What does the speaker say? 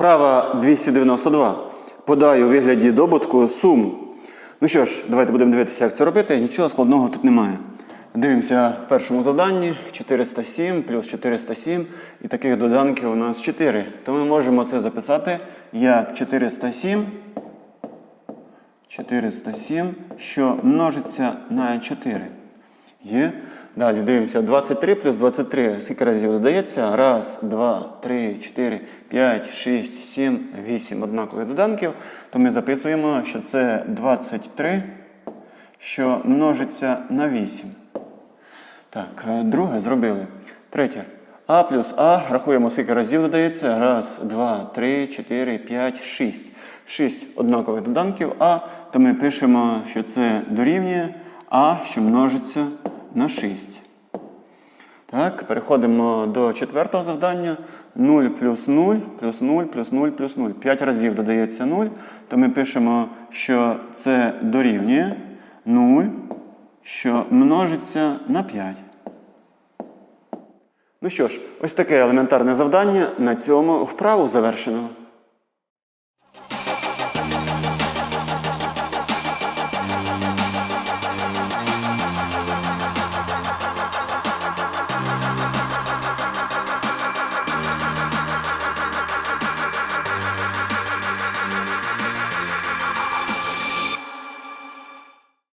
Вправа 292. Подай у вигляді добутку суму. Ну що ж, давайте будемо дивитися, як це робити. Нічого складного тут немає. Дивимося в першому завданні 407 плюс 407. І таких доданків у нас 4. То ми можемо це записати як 407. 407, що множиться на 4. Є. Далі дивимося 23 плюс 23. Скільки разів додається? Раз, два, три, чотири, п'ять, шість, сім, вісім однакових доданків. То ми записуємо, що це 23, що множиться на 8. Так, е, друге зробили. Третє. А плюс А. Рахуємо, скільки разів додається. Раз, два, три, чотири, п'ять, шість. Шість однакових доданків А. То ми пишемо, що це дорівнює А, що множиться на 6. Так, переходимо до четвертого завдання. 0 плюс 0 плюс 0 плюс 0 плюс 0. 5 разів додається 0. То ми пишемо, що це дорівнює 0, що множиться на 5. Ну що ж, ось таке елементарне завдання. На цьому вправу завершено.